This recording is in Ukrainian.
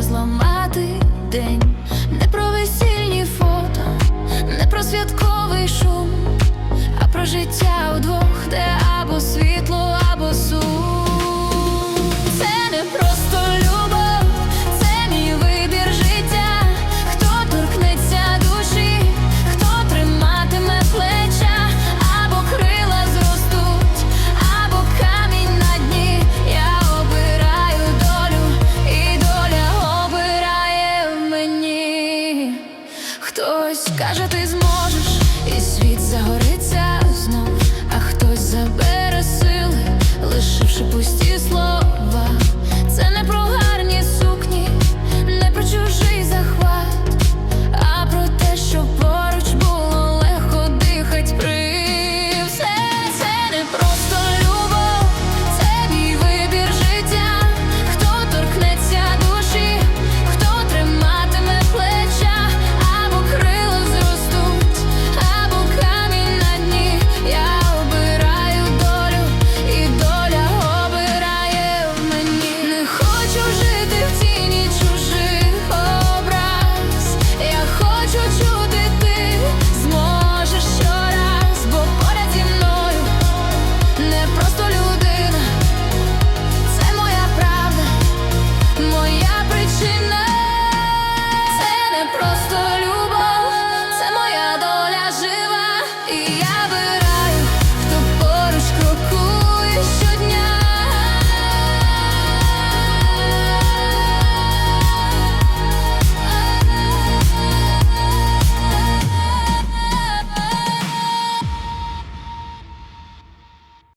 може зламати день, не про весільні фото, не про святковий шум, а про життя удвох, де або Cá já tens